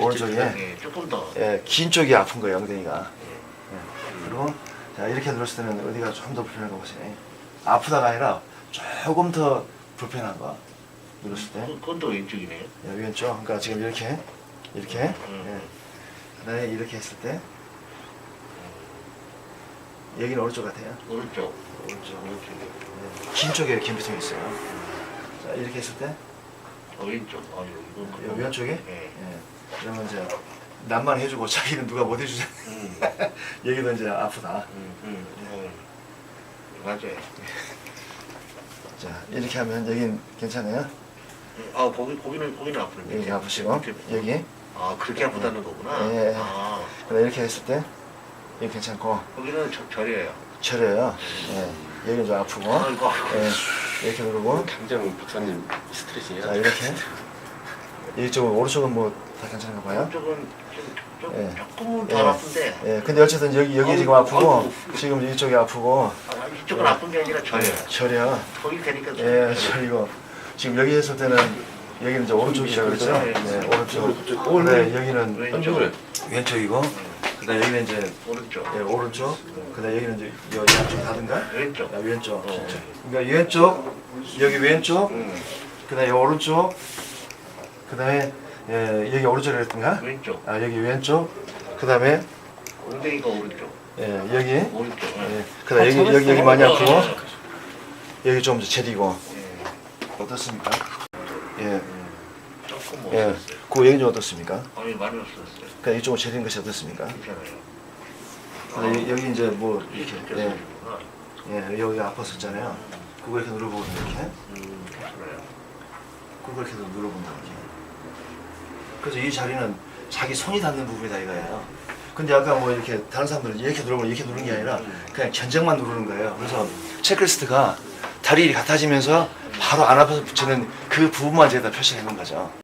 오른쪽에 예, 조금 더. 예, 긴 쪽이 아픈 거예요, 엉덩이가. 예. 그리고 자 이렇게 눌렀을 때는 어디가 좀 더 불편한 거 보세요. 아프다가 아니라 조금 더 불편한 거 눌렀을 때. 그- 그건 또 왼쪽이네요. 예, 왼쪽. 그러니까 지금 이렇게 이렇게. 음. 예. 그다음에 이렇게 했을 때 여기는 오른쪽 같아요. 오른쪽. 오른쪽. 오른쪽에. 예. 긴 쪽에 긴비통이 있어요. 자 이렇게 했을 때 어, 왼쪽. 아, 이거. 여- 왼쪽에 예. 예. 그러면 이제 남만 해주고 자기는 누가 못 해주잖아. 음. 여기도 이제 아프다. 음, 음, 음. 맞아요. 자 이렇게 하면 여긴 괜찮아요. 아, 거기, 거기는, 거기는 아프네. 여기 아프시고 여기 아, 그렇게 아프다는 거구나. 예. 아, 그다음 이렇게 했을 때 여기 괜찮고 거기는 저, 저려요. 저려요. 예. 여기는 좀 아프고 아이고. 예. 이렇게 누르고 당장 박사님 스트레스예요. 자 이렇게 이쪽은 오른쪽은 뭐 다 괜찮은가 봐요. 오른쪽은 좀, 좀, 예. 조금은 예. 덜 아픈데. 예. 근데 어쨌든 여기 여기 지금 아프고. 지금 이쪽이 아프고 아, 이쪽은 아픈 게 아니라 저려요. 저려. 거기 되니까 예. 저리고 지금 여기 했을 때는 여기는 이제 오른쪽이라고 그랬죠. 네. 네. 오른쪽. 오, 네. 여기는 한쪽으로 왼쪽이고 그다음 여기는 이제 오른쪽. 예, 오른쪽. 그다음 여기는 이제 여 양쪽 다든가. 왼쪽. 아, 왼쪽. 어. 그러니까 왼쪽, 여기 왼쪽, 음, 그다음에 여기 오른쪽, 그 다음에 예, 여기 오른쪽이라 했던가? 왼쪽. 아 여기 왼쪽, 그 다음에 엉덩이가 오른쪽. 예, 여기, 오른쪽. 예, 그다음 여기 여기 여기 많이 아프고 여기 좀 제리고 예. 어떻습니까? 예, 음, 조금 예. 그 여기 좀 어떻습니까? 아니, 많이 못 썼어요. 그러니까 이쪽은 제린 것이 어떻습니까? 괜찮아요. 그다음 여기, 여기 이제 뭐 이렇게, 이렇게 예. 예, 여기 아팠었잖아요. 그거 이렇게 눌러보고 이렇게, 음, 괜찮아요. 그거 이렇게 눌러본다 이렇게. 그래서 이 자리는 자기 손이 닿는 부분이다 이거예요. 근데 아까 뭐 이렇게 다른 사람들은 이렇게 누르면 이렇게 누르는 게 아니라 그냥 견적만 누르는 거예요. 그래서 체크리스트가 다리 같아지면서 바로 안 아파서 붙이는 그 부분만 제가 표시해 놓은 거죠.